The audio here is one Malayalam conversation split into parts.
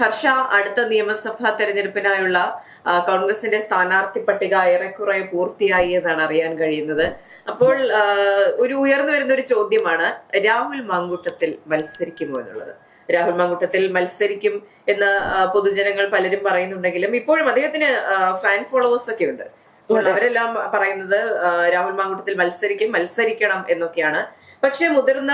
ഹർഷ അടുത്ത നിയമസഭാ തെരഞ്ഞെടുപ്പിനായുള്ള കോൺഗ്രസിന്റെ സ്ഥാനാർത്ഥി പട്ടിക ഏറെക്കുറെ പൂർത്തിയായി എന്നാണ് അറിയാൻ കഴിയുന്നത്. അപ്പോൾ ഒരു ഉയർന്നു വരുന്ന ഒരു ചോദ്യമാണ് രാഹുൽ മാങ്കൂട്ടത്തിൽ മത്സരിക്കുമോ എന്നുള്ളത്? രാഹുൽ മാങ്കൂട്ടത്തിൽ മത്സരിക്കും എന്ന് പൊതുജനങ്ങൾ പലരും പറയുന്നുണ്ടെങ്കിലും ഇപ്പോഴും അദ്ദേഹത്തിന് ഫാൻ ഫോളോവേഴ്സ് ഒക്കെ ഉണ്ട്. അപ്പോൾ അവരെല്ലാം പറയുന്നത് രാഹുൽ മാങ്കൂട്ടത്തിൽ മത്സരിക്കും മത്സരിക്കണം എന്നൊക്കെയാണ്. പക്ഷെ മുതിർന്ന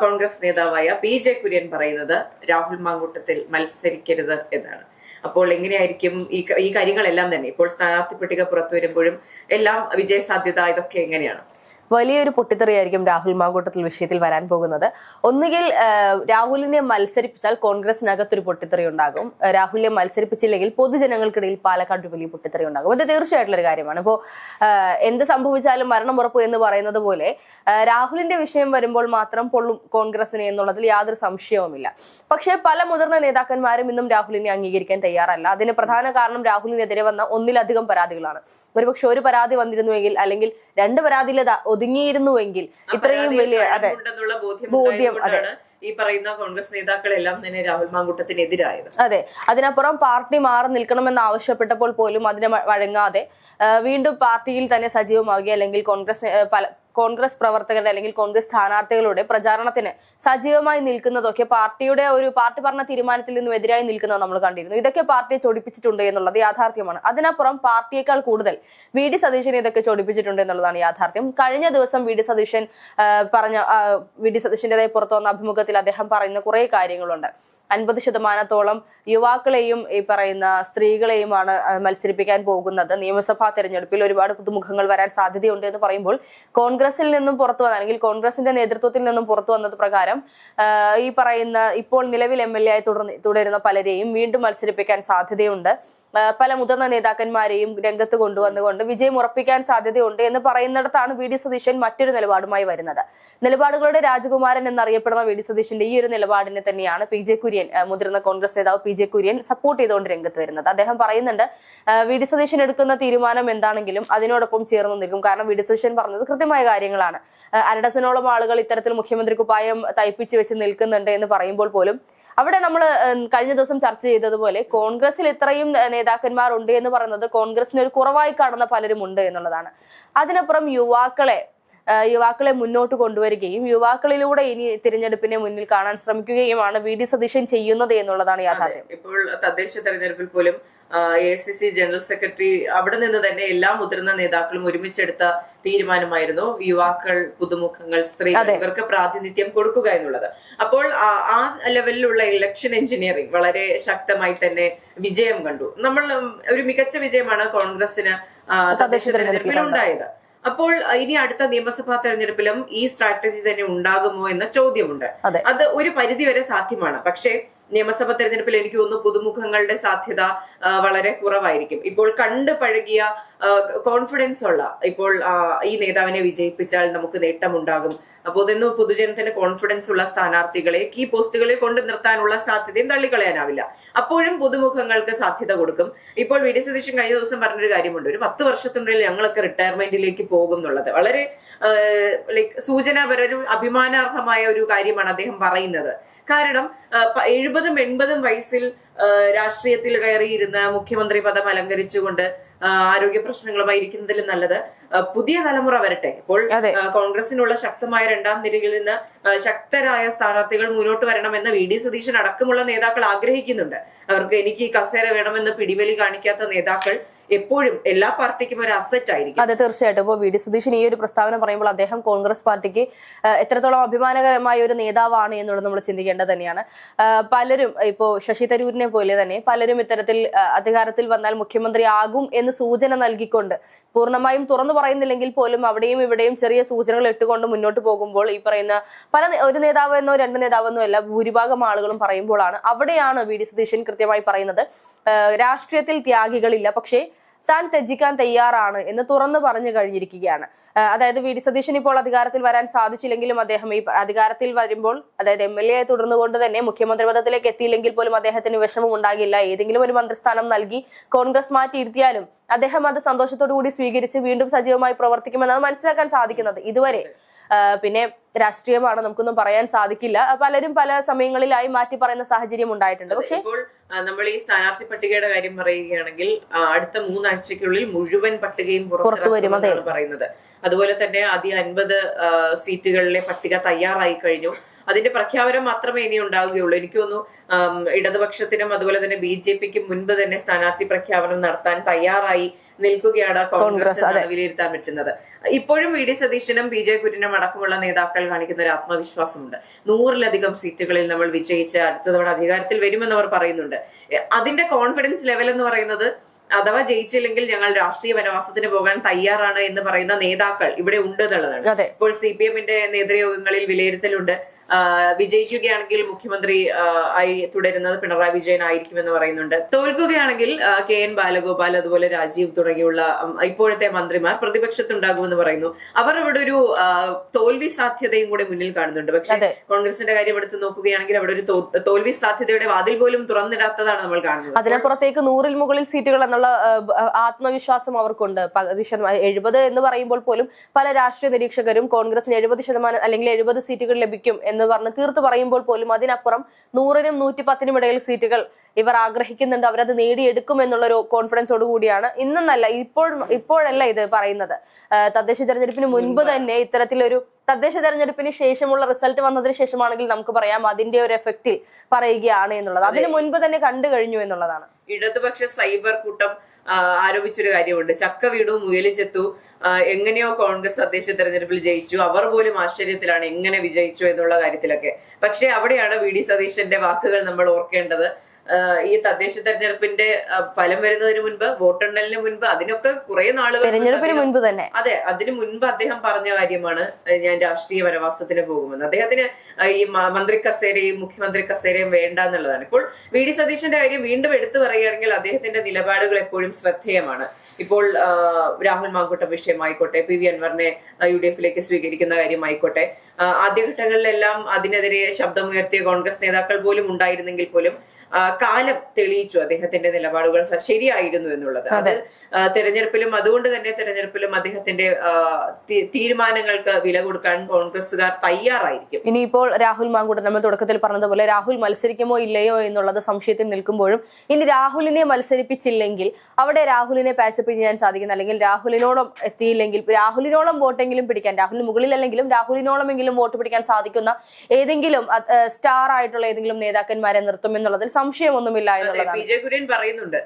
കോൺഗ്രസ് നേതാവായ പി ജെ കുര്യൻ പറയുന്നത് രാഹുൽ മാങ്കൂട്ടത്തിൽ മത്സരിക്കരുത് എന്നാണ്. അപ്പോൾ എങ്ങനെയായിരിക്കും ഈ ഈ കാര്യങ്ങളെല്ലാം തന്നെ? ഇപ്പോൾ സ്ഥാനാർത്ഥി പട്ടിക പുറത്തു വരുമ്പോഴും എല്ലാം വിജയസാധ്യത ഇതൊക്കെ എങ്ങനെയാണ്? വലിയൊരു പൊട്ടിത്തെറിയായിരിക്കും രാഹുൽ മാങ്കൂട്ടത്തിൽ വിഷയത്തിൽ വരാൻ പോകുന്നത്. ഒന്നുകിൽ രാഹുലിനെ മത്സരിപ്പിച്ചാൽ കോൺഗ്രസിനകത്തൊരു പൊട്ടിത്തെറി ഉണ്ടാകും. രാഹുലിനെ മത്സരിപ്പിച്ചില്ലെങ്കിൽ പൊതുജനങ്ങൾക്കിടയിൽ പാലക്കാട് വലിയ പൊട്ടിത്തെറി ഉണ്ടാകും. ഇത് തീർച്ചയായിട്ടുള്ള ഒരു കാര്യമാണ്. ഇപ്പോൾ എന്ത് സംഭവിച്ചാലും മരണം ഉറപ്പ് എന്ന് പറയുന്നത് പോലെ രാഹുലിന്റെ വിഷയം വരുമ്പോൾ മാത്രം പൊള്ളും കോൺഗ്രസിനെ എന്നുള്ളതിൽ യാതൊരു സംശയവുമില്ല. പക്ഷേ പല മുതിർന്ന നേതാക്കന്മാരും ഇന്നും രാഹുലിനെ അംഗീകരിക്കാൻ തയ്യാറല്ല. അതിന് പ്രധാന കാരണം രാഹുലിനെതിരെ വന്ന ഒന്നിലധികം പരാതികളാണ്. ഒരുപക്ഷെ ഒരു പരാതി വന്നിരുന്നുവെങ്കിൽ അല്ലെങ്കിൽ രണ്ട് പരാതിയിൽ അത് ഒതുങ്ങിയിരുന്നുവെങ്കിൽ ഇത്രയും വലിയ അതെ ബോധ്യം അതെ. ഈ പറയുന്ന കോൺഗ്രസ് നേതാക്കളെല്ലാം തന്നെ രാഹുൽ മാങ്കൂട്ടത്തിനെതിരായത് അതെ അതിനപ്പുറം പാർട്ടി മാറി നിൽക്കണമെന്ന് ആവശ്യപ്പെട്ടപ്പോൾ പോലും അതിനെ വഴങ്ങാതെ വീണ്ടും പാർട്ടിയിൽ തന്നെ സജീവമാവുക അല്ലെങ്കിൽ കോൺഗ്രസ് കോൺഗ്രസ് പ്രവർത്തകരുടെ അല്ലെങ്കിൽ കോൺഗ്രസ് സ്ഥാനാർത്ഥികളുടെ പ്രചാരണത്തിന് സജീവമായി നിൽക്കുന്നതൊക്കെ പാർട്ടിയുടെ ഒരു പാർട്ടി പറഞ്ഞ തീരുമാനത്തിൽ നിന്നും എതിരായി നിൽക്കുന്നത് നമ്മൾ കണ്ടിരുന്നു. ഇതൊക്കെ പാർട്ടിയെ ചൊടിപ്പിച്ചിട്ടുണ്ട് എന്നുള്ളത് യാഥാർത്ഥ്യമാണ്. അതിനപ്പുറം പാർട്ടിയേക്കാൾ കൂടുതൽ വി. ഡി. സതീശനെ ഇതൊക്കെ ചൊടിപ്പിച്ചിട്ടുണ്ട് എന്നുള്ളതാണ് യാഥാർത്ഥ്യം. കഴിഞ്ഞ ദിവസം വി. ഡി. സതീശൻ പറഞ്ഞ വി. ഡി. സതീശന്റേതായി പുറത്തു വന്ന അഭിമുഖത്തിൽ അദ്ദേഹം പറയുന്ന കുറെ കാര്യങ്ങളുണ്ട്. അൻപത് ശതമാനത്തോളം യുവാക്കളെയും ഈ പറയുന്ന സ്ത്രീകളെയുമാണ് മത്സരിപ്പിക്കാൻ പോകുന്നത്. നിയമസഭാ തെരഞ്ഞെടുപ്പിൽ ഒരുപാട് പുതുമുഖങ്ങൾ വരാൻ സാധ്യതയുണ്ട് എന്ന് പറയുമ്പോൾ കോൺഗ്രസിൽ നിന്നും പുറത്തു വന്ന അല്ലെങ്കിൽ കോൺഗ്രസിന്റെ നേതൃത്വത്തിൽ നിന്നും പുറത്തു വന്നത് പ്രകാരം ഈ പറയുന്ന ഇപ്പോൾ നിലവിൽ എം എൽ എ ആയി തുടർന്ന് തുടരുന്ന പലരെയും വീണ്ടും മത്സരിപ്പിക്കാൻ സാധ്യതയുണ്ട്. പല മുതിർന്ന നേതാക്കന്മാരെയും രംഗത്ത് കൊണ്ടുവന്നുകൊണ്ട് വിജയം ഉറപ്പിക്കാൻ സാധ്യതയുണ്ട് എന്ന് പറയുന്നിടത്താണ് വി ഡി സതീശൻ മറ്റൊരു നിലപാടുമായി വരുന്നത്. നിലപാടുകളുടെ രാജകുമാരൻ എന്നറിയപ്പെടുന്ന വി ഡി സതീശന്റെ ഈ ഒരു നിലപാടിനെ തന്നെയാണ് പി ജെ കുര്യൻ മുതിർന്ന കോൺഗ്രസ് നേതാവ് പി ജെ കുര്യൻ സപ്പോർട്ട് ചെയ്തുകൊണ്ട് രംഗത്ത് വരുന്നത്. അദ്ദേഹം പറയുന്നുണ്ട് വി ഡി സതീശൻ എടുക്കുന്ന തീരുമാനം എന്താണെങ്കിലും അതിനോടൊപ്പം ചേർന്ന് നിൽക്കും. കാരണം വി ഡി സതീശൻ പറഞ്ഞത് കൃത്യമായ കാര്യങ്ങളാണ്. അരഡസനോളം ആളുകൾ ഇത്തരത്തിൽ മുഖ്യമന്ത്രി കുപ്പായം തയ്പ്പിച്ച് വെച്ച് നിൽക്കുന്നുണ്ട് എന്ന് പറയുമ്പോൾ പോലും അവിടെ നമ്മൾ കഴിഞ്ഞ ദിവസം ചർച്ച ചെയ്തതുപോലെ കോൺഗ്രസിൽ ഇത്രയും നേതാക്കന്മാർ ഉണ്ട് എന്ന് പറയുന്നത് കോൺഗ്രസിന് ഒരു കുറവായി കാണുന്ന പലരും ഉണ്ട് എന്നുള്ളതാണ്. അതിനപ്പുറം യുവാക്കളെ യുവാക്കളെ മുന്നോട്ട് കൊണ്ടുവരികയും യുവാക്കളിലൂടെ ഇനി തിരഞ്ഞെടുപ്പിനെ മുന്നിൽ കാണാൻ ശ്രമിക്കുകയുമാണ് വി ഡി സതീശൻ ചെയ്യുന്നത് എന്നുള്ളതാണ് യാഥാർത്ഥ്യം. ഇപ്പോൾ തദ്ദേശ തെരഞ്ഞെടുപ്പിൽ പോലും A C C general secretary അവിടെ നിന്ന് തന്നെ എല്ലാ മുതിർന്ന നേതാക്കളും ഒരുമിച്ചെടുത്ത തീരുമാനമായിരുന്നു യുവാക്കൾ പുതുമുഖങ്ങൾ സ്ത്രീകൾ ഇവർക്ക് പ്രാതിനിധ്യം കൊടുക്കുക എന്നുള്ളത്. അപ്പോൾ ആ- ആ ലെവലിലുള്ള ഇലക്ഷൻ എഞ്ചിനീയറിംഗ് വളരെ ശക്തമായി തന്നെ വിജയം കണ്ടു. നമ്മൾ ഒരു മികച്ച വിജയമാണ് കോൺഗ്രസിന് തദ്ദേശ തെരഞ്ഞെടുപ്പിൽ ഉണ്ടായത്. അപ്പോൾ ഇനി അടുത്ത നിയമസഭാ തെരഞ്ഞെടുപ്പിലും ഈ സ്ട്രാറ്റജി തന്നെ ഉണ്ടാകുമോ എന്ന ചോദ്യമുണ്ട്. അത്. ഒരു പരിധി വരെ സാധ്യമാണ്. പക്ഷേ നിയമസഭാ തെരഞ്ഞെടുപ്പിൽ എനിക്ക് തോന്നുന്നു പുതുമുഖങ്ങളുടെ സാധ്യത വളരെ കുറവായിരിക്കും. ഇപ്പോൾ കണ്ട് പഴകിയ കോൺഫിഡൻസ് ഉള്ള ഇപ്പോൾ ഈ നേതാവിനെ വിജയിപ്പിച്ചാൽ നമുക്ക് നേട്ടമുണ്ടാകും അപ്പോൾ ഇതൊന്നും പൊതുജനത്തിന് കോൺഫിഡൻസ് ഉള്ള സ്ഥാനാർത്ഥികളെ കീ പോസ്റ്റുകളിൽ കൊണ്ട് നിർത്താനുള്ള സാധ്യതയും തള്ളിക്കളയാനാവില്ല അപ്പോഴും പുതുമുഖങ്ങൾക്ക് സാധ്യത കൊടുക്കും. ഇപ്പോൾ വി. ഡി. സതീശൻ കഴിഞ്ഞ ദിവസം പറഞ്ഞൊരു കാര്യമുണ്ട്. ഒരു പത്ത് വർഷത്തിനുള്ളിൽ ഞങ്ങളൊക്കെ റിട്ടയർമെന്റിലേക്ക് പോകും എന്നുള്ളത്. വളരെ ലൈക്ക് സൂചനാപര ഒരു അഭിമാനാർഹമായ ഒരു കാര്യമാണ് അദ്ദേഹം പറയുന്നത്. കാരണം എഴുപതും എൺപതും വയസ്സിൽ രാഷ്ട്രീയത്തിൽ കയറിയിരുന്ന് മുഖ്യമന്ത്രി പദം അലങ്കരിച്ചുകൊണ്ട് ആരോഗ്യ പ്രശ്നങ്ങളുമായി ഇരിക്കുന്നതിൽ നല്ലത് പുതിയ തലമുറ വരട്ടെ. ഇപ്പോൾ. കോൺഗ്രസിനുള്ള ശക്തമായ രണ്ടാം നിരയിൽ നിന്ന് ശക്തരായ സ്ഥാനാർത്ഥികൾ മുന്നോട്ട് വരണമെന്ന് വി. ഡി. സതീശൻ അടക്കമുള്ള നേതാക്കൾ ആഗ്രഹിക്കുന്നുണ്ട്. അവർക്ക് എനിക്ക് കസേര വേണമെന്ന് പിടിവലി കാണിക്കാത്ത നേതാക്കൾ എപ്പോഴും എല്ലാ പാർട്ടിക്കും ഒരു അസറ്റ് ആയിരിക്കും. അതെ തീർച്ചയായിട്ടും. ഇപ്പോൾ വി ഡി സതീശൻ ഈ ഒരു പ്രസ്താവന പറയുമ്പോൾ അദ്ദേഹം കോൺഗ്രസ് പാർട്ടിക്ക് എത്രത്തോളം അഭിമാനകരമായ ഒരു നേതാവാണ് എന്നുള്ളത് നമ്മൾ ചിന്തിക്കേണ്ടത് തന്നെയാണ്. പലരും ഇപ്പോൾ ശശി തരൂരിനെ പോലെ തന്നെ പലരും ഇത്തരത്തിൽ അധികാരത്തിൽ വന്നാൽ മുഖ്യമന്ത്രി ആകും എന്ന് സൂചന നൽകിക്കൊണ്ട് പൂർണമായും തുറന്നു പറയുന്നില്ലെങ്കിൽ പോലും അവിടെയും ഇവിടെയും ചെറിയ സൂചനകൾ ഇട്ടുകൊണ്ട് മുന്നോട്ട് പോകുമ്പോൾ ഈ പറയുന്ന പല ഒരു നേതാവ് എന്നോ രണ്ട് നേതാവെന്നോ അല്ല ഭൂരിഭാഗം ആളുകളും പറയുമ്പോഴാണ് അവിടെയാണ് വി ഡി സതീശൻ കൃത്യമായി പറയുന്നത്. രാഷ്ട്രീയത്തിൽ ത്യാഗികളില്ല. പക്ഷേ താൻ ത്യജിക്കാൻ തയ്യാറാണ് എന്ന് തുറന്നു പറഞ്ഞു കഴിഞ്ഞിരിക്കുകയാണ്. അതായത് വി ഡി സതീശൻ ഇപ്പോൾ അധികാരത്തിൽ വരാൻ സാധിച്ചില്ലെങ്കിലും അദ്ദേഹം ഈ അധികാരത്തിൽ വരുമ്പോൾ അതായത് എം എൽ എ തുടർന്നുകൊണ്ട് തന്നെ മുഖ്യമന്ത്രി പദത്തിലേക്ക് എത്തിയില്ലെങ്കിൽ പോലും അദ്ദേഹത്തിന് വിഷമം ഉണ്ടാകില്ല. ഏതെങ്കിലും ഒരു മന്ത്രിസ്ഥാനം നൽകി കോൺഗ്രസ് മാറ്റിയിരുത്തിയാലും അദ്ദേഹം അത് സന്തോഷത്തോടു കൂടി സ്വീകരിച്ച് വീണ്ടും സജീവമായി പ്രവർത്തിക്കുമെന്നാണ് മനസ്സിലാക്കാൻ സാധിക്കുന്നത്. ഇതുവരെ പിന്നെ രാഷ്ട്രീയമാണ് നമുക്കൊന്നും പറയാൻ സാധിക്കില്ല. പലരും പല സമയങ്ങളിലായി മാറ്റി പറയുന്ന സാഹചര്യം ഉണ്ടായിട്ടുണ്ട്. പക്ഷേ നമ്മൾ ഈ സ്ഥാനാർത്ഥി പട്ടികയുടെ കാര്യം പറയുകയാണെങ്കിൽ അടുത്ത മൂന്നാഴ്ചയ്ക്കുള്ളിൽ മുഴുവൻ പട്ടികയും പുറത്തു വരുമെന്നാണ് പറയുന്നത്. അതുപോലെ തന്നെ ആദ്യ അൻപത് സീറ്റുകളിലെ പട്ടിക തയ്യാറായി കഴിഞ്ഞു. അതിന്റെ പ്രഖ്യാപനം മാത്രമേ ഇനി ഉണ്ടാവുകയുള്ളൂ. എനിക്ക് തോന്നുന്നു ഇടതുപക്ഷത്തിനും അതുപോലെ തന്നെ ബി ജെ പിക്കും മുൻപ് തന്നെ സ്ഥാനാർത്ഥി പ്രഖ്യാപനം നടത്താൻ തയ്യാറായി നിൽക്കുകയാണ് കോൺഗ്രസ്, കോൺഗ്രസ് വിലയിരുത്താൻ പറ്റുന്നത്. ഇപ്പോഴും വി ഡി സതീശനും പി ജെ കുര്യനും അടക്കമുള്ള നേതാക്കൾ കാണിക്കുന്ന ഒരു ആത്മവിശ്വാസമുണ്ട്. നൂറിലധികം സീറ്റുകളിൽ നമ്മൾ വിജയിച്ച് അടുത്ത തവണ അധികാരത്തിൽ വരുമെന്ന് അവർ പറയുന്നുണ്ട് അതിന്റെ കോൺഫിഡൻസ് ലെവൽ എന്ന് പറയുന്നത് അഥവാ ജയിച്ചില്ലെങ്കിൽ ഞങ്ങൾ രാഷ്ട്രീയ വനവാസത്തിന് പോകാൻ തയ്യാറാണ് എന്ന് പറയുന്ന നേതാക്കൾ ഇവിടെ ഉണ്ട് എന്നുള്ളതാണ്. ഇപ്പോൾ സി പി എമ്മിന്റെ നേതൃയോഗങ്ങളിൽ വിലയിരുത്തലുണ്ട്. വിജയിക്കുകയാണെങ്കിൽ മുഖ്യമന്ത്രി ആയി തുടരുന്നത് പിണറായി വിജയൻ ആയിരിക്കും എന്ന് പറയുന്നുണ്ട്. തോൽക്കുകയാണെങ്കിൽ കെ എൻ ബാലഗോപാൽ അതുപോലെ രാജീവ് തുടങ്ങിയുള്ള ഇപ്പോഴത്തെ മന്ത്രിമാർ പ്രതിപക്ഷത്തുണ്ടാകുമെന്ന് പറയുന്നു. അവർ ഇവിടെ ഒരു തോൽവി സാധ്യതയും കൂടെ മുന്നിൽ കാണുന്നുണ്ട്. പക്ഷേ. കോൺഗ്രസിന്റെ കാര്യം എടുത്ത് നോക്കുകയാണെങ്കിൽ അവിടെ ഒരു തോൽവി സാധ്യതയുടെ വാതിൽ പോലും തുറന്നിടാത്തതാണ് നമ്മൾ കാണുന്നത്. അതിനപ്പുറത്തേക്ക് നൂറിൽ മുകളിൽ സീറ്റുകൾ എന്നുള്ള ആത്മവിശ്വാസം അവർക്കുണ്ട്. പകുതി ശതമാനം എഴുപത് എന്ന് പറയുമ്പോൾ പോലും പല രാഷ്ട്രീയ നിരീക്ഷകരും കോൺഗ്രസിന് എഴുപത് ശതമാനം അല്ലെങ്കിൽ എഴുപത് സീറ്റുകൾ ലഭിക്കും എന്ന് പറഞ്ഞ് തീർത്ത് പറയുമ്പോൾ പോലും അതിനപ്പുറം നൂറിനും നൂറ്റി പത്തിനും ഇടയിൽ സീറ്റുകൾ ഇവർ ആഗ്രഹിക്കുന്നുണ്ട്. അവരത് നേടിയെടുക്കും എന്നുള്ളൊരു കോൺഫിഡൻസോട് കൂടിയാണ്. ഇന്നെന്നല്ല ഇപ്പോൾ ഇപ്പോഴല്ല ഇത് പറയുന്നത്. തദ്ദേശ തെരഞ്ഞെടുപ്പിന് മുൻപ് തന്നെ ഇത്തരത്തിലൊരു തദ്ദേശ തെരഞ്ഞെടുപ്പിന് ശേഷമുള്ള റിസൾട്ട് വന്നതിന് ശേഷമാണെങ്കിൽ നമുക്ക് പറയാം അതിന്റെ ഒരു എഫക്റ്റിൽ പറയുകയാണ് എന്നുള്ളത്. അതിന് മുൻപ് തന്നെ കണ്ടു കഴിഞ്ഞു എന്നുള്ളതാണ്. ഇടതുപക്ഷ സൈബർ കൂട്ടം ആരോപിച്ചൊരു കാര്യമുണ്ട്. ചക്ക വീണു മുയൽ ചെത്തു. എങ്ങനെയോ കോൺഗ്രസ് തദ്ദേശ തെരഞ്ഞെടുപ്പിൽ ജയിച്ചു. അവർ പോലും ആശ്ചര്യത്തിലാണ് എങ്ങനെ വിജയിച്ചു എന്നുള്ള കാര്യത്തിലൊക്കെ. പക്ഷെ അവിടെയാണ് വി. ഡി. സതീശന്റെ വാക്കുകൾ നമ്മൾ ഓർക്കേണ്ടത്. ഈ തദ്ദേശ തെരഞ്ഞെടുപ്പിന്റെ ഫലം വരുന്നതിന് മുൻപ് വോട്ടെണ്ണലിന് മുൻപ് അതിനൊക്കെ കുറെ നാളുകൾ തെരഞ്ഞെടുപ്പിന് മുൻപ് തന്നെ. അതെ അതിന് മുൻപ് അദ്ദേഹം പറഞ്ഞ കാര്യമാണ് ഞാൻ രാഷ്ട്രീയ വനവാസത്തിന് പോകുമെന്ന്. അദ്ദേഹത്തിന് ഈ മന്ത്രി കസേരയും മുഖ്യമന്ത്രി കസേരയും വേണ്ട എന്നുള്ളതാണ്. ഇപ്പോൾ വി ഡി സതീശന്റെ കാര്യം വീണ്ടും എടുത്തു പറയുകയാണെങ്കിൽ അദ്ദേഹത്തിന്റെ നിലപാടുകൾ എപ്പോഴും ശ്രദ്ധേയമാണ്. ഇപ്പോൾ രാഹുൽ മാങ്കൂട്ടം വിഷയമായിക്കോട്ടെ പി വി അൻവറിനെ യു ഡി എഫിലേക്ക് സ്വീകരിക്കുന്ന കാര്യമായിക്കോട്ടെ ആദ്യഘട്ടങ്ങളിലെല്ലാം അതിനെതിരെ ശബ്ദമുയർത്തിയ കോൺഗ്രസ് നേതാക്കൾ പോലും ഉണ്ടായിരുന്നെങ്കിൽ പോലും കാലം തെളിയിച്ചു അദ്ദേഹത്തിന്റെ നിലപാടുകൾ ശരിയായിരുന്നു എന്നുള്ളത്. അത് തെരഞ്ഞെടുപ്പിലും അതുകൊണ്ട് തന്നെ തെരഞ്ഞെടുപ്പിലും അദ്ദേഹത്തിന്റെ തീരുമാനങ്ങൾക്ക് വില കൊടുക്കാൻ കോൺഗ്രസുകാർ തയ്യാറായിരിക്കും. ഇനിയിപ്പോൾ രാഹുൽ മാങ്കൂട്ടം നമ്മൾ തുടക്കത്തിൽ പറഞ്ഞതുപോലെ രാഹുൽ മത്സരിക്കുമോ ഇല്ലയോ എന്നുള്ളത് സംശയത്തിൽ നിൽക്കുമ്പോഴും ഇനി രാഹുലിനെ മത്സരിപ്പിച്ചില്ലെങ്കിൽ അവിടെ രാഹുലിനെ പാച്ചപ്പ് ചെയ്യാൻ സാധിക്കുന്ന അല്ലെങ്കിൽ രാഹുലിനോളം എത്തിയില്ലെങ്കിൽ രാഹുലിനോളം വോട്ടെങ്കിലും പിടിക്കാൻ രാഹുലിന് മുകളിലല്ലെങ്കിലും രാഹുലിനോളമെങ്കിലും വോട്ട് പിടിക്കാൻ സാധിക്കുന്ന ഏതെങ്കിലും സ്റ്റാർ ആയിട്ടുള്ള ഏതെങ്കിലും നേതാക്കന്മാരെ നിർത്തും എന്നുള്ളതിൽ സംശയമൊന്നുമില്ല എന്നുള്ളത് പി ജെ കുര്യൻ പറയുന്നുണ്ട്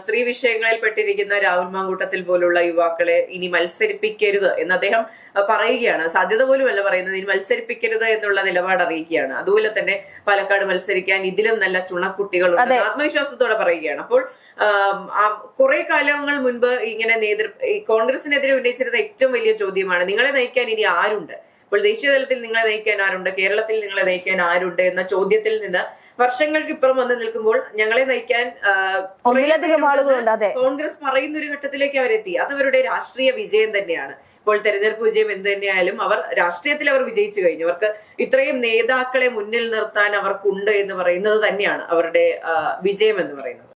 സ്ത്രീ വിഷയങ്ങളിൽ പെട്ടിരിക്കുന്ന രാഹുൽ മാങ്കൂട്ടത്തിൽ പോലുള്ള യുവാക്കളെ ഇനി മത്സരിപ്പിക്കരുത് എന്ന് അദ്ദേഹം പറയുകയാണ്. സാധ്യത പോലുമല്ല പറയുന്നത് ഇനി മത്സരിപ്പിക്കരുത് എന്നുള്ള നിലപാട് അറിയിക്കുകയാണ്. അതുപോലെ തന്നെ പാലക്കാട് മത്സരിക്കാൻ ഇതിലും നല്ല ചുണക്കുട്ടികളുണ്ട് ആത്മവിശ്വാസത്തോടെ പറയുകയാണ്. അപ്പോൾ കുറെ കാലങ്ങൾ മുൻപ് ഇങ്ങനെ നേതൃ കോൺഗ്രസിനെതിരെ ഉന്നയിച്ചിരുന്ന ഏറ്റവും വലിയ ചോദ്യമാണ് നിങ്ങളെ നയിക്കാൻ ഇനി ആരുണ്ട്? ഇപ്പോൾ ദേശീയ തലത്തിൽ നിങ്ങളെ നയിക്കാൻ ആരുണ്ട്? കേരളത്തിൽ നിങ്ങളെ നയിക്കാൻ ആരുണ്ട്? എന്ന ചോദ്യത്തിൽ നിന്ന് വർഷങ്ങൾക്ക് ഇപ്പുറം വന്ന് നിൽക്കുമ്പോൾ ഞങ്ങളെ നയിക്കാൻ കോൺഗ്രസ് പറയുന്ന ഒരു ഘട്ടത്തിലേക്ക് അവരെത്തി. അത് അവരുടെ രാഷ്ട്രീയ വിജയം തന്നെയാണ്. ഇപ്പോൾ തെരഞ്ഞെടുപ്പ് വിജയം എന്ത് തന്നെയായാലും അവർ രാഷ്ട്രീയത്തിൽ അവർ വിജയിച്ചു കഴിഞ്ഞു. അവർക്ക് ഇത്രയും നേതാക്കളെ മുന്നിൽ നിർത്താൻ അവർക്കുണ്ട് എന്ന് പറയുന്നത് തന്നെയാണ് അവരുടെ വിജയം എന്ന് പറയുന്നത്.